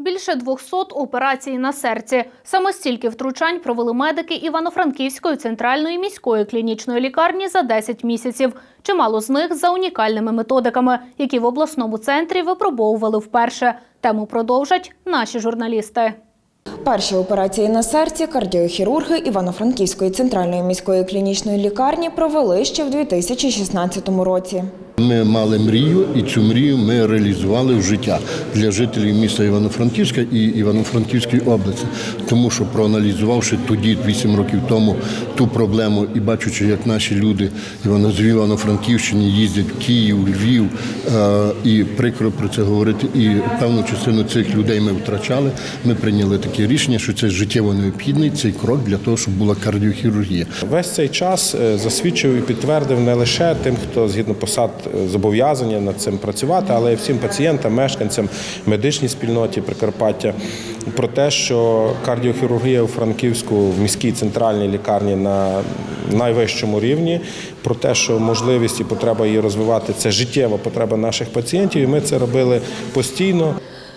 Більше 200 операцій на серці. Саме стільки втручань провели медики Івано-Франківської центральної міської клінічної лікарні за 10 місяців. Чимало з них за унікальними методиками, які в обласному центрі випробовували вперше. Тему продовжать наші журналісти. Перші операції на серці кардіохірурги Івано-Франківської центральної міської клінічної лікарні провели ще в 2016 році. Ми мали мрію, і цю мрію ми реалізували в життя для жителів міста Івано-Франківська і Івано-Франківської області. Тому що проаналізувавши тоді, 8 років тому, ту проблему і бачучи, як наші люди з Івано-Франківщини їздять в Київ, Львів, е, і прикро про це говорити. І певну частину цих людей ми втрачали. Ми прийняли таке рішення, що це життєво необхідний цей крок для того, щоб була кардіохірургія. Весь цей час е, засвідчив і підтвердив не лише тим, хто згідно посад зобов'язані над цим працювати, але і всім пацієнтам, мешканцям, медичній спільноті Прикарпаття про те, що кардіохірургія у Франківську в міській центральній лікарні на найвищому рівні, про те, що можливість і потреба її розвивати це життєва потреба наших пацієнтів, і ми це робили постійно.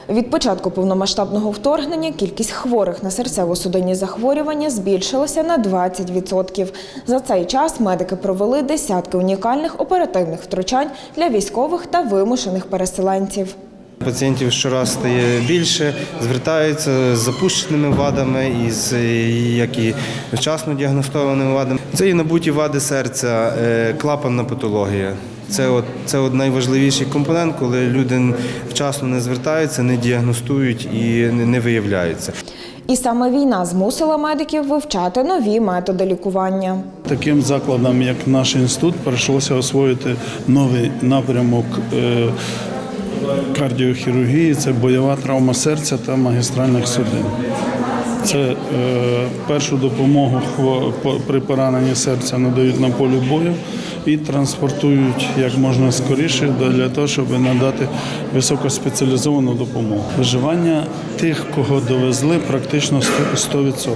Від початку повномасштабного вторгнення кількість хворих на серцево-судинні захворювання збільшилася на 20%. За цей час медики провели десятки унікальних оперативних втручань для військових та вимушених переселенців. Пацієнтів щораз стає більше, звертаються з запущеними вадами, і з як і вчасно діагностованими вадами. Це і набуті вади серця, е, клапанна патологія. Це от це от найважливіший компонент, коли люди вчасно не звертаються, не діагностують і не, не виявляються. І саме війна змусила медиків вивчати нові методи лікування. Таким закладам, як наш інститут, прийшлося освоїти новий напрямок е, кардіохірургії це бойова травма серця та магістральних судин. Це е, першу допомогу при пораненні серця надають на полі бою і транспортують як можна скоріше для того, щоб надати високоспеціалізовану допомогу. Виживання тих, кого довезли, практично 100%.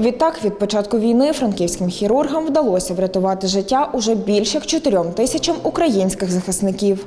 Відтак, від початку війни франківським хірургам вдалося врятувати життя уже більше 4 тисячам українських захисників.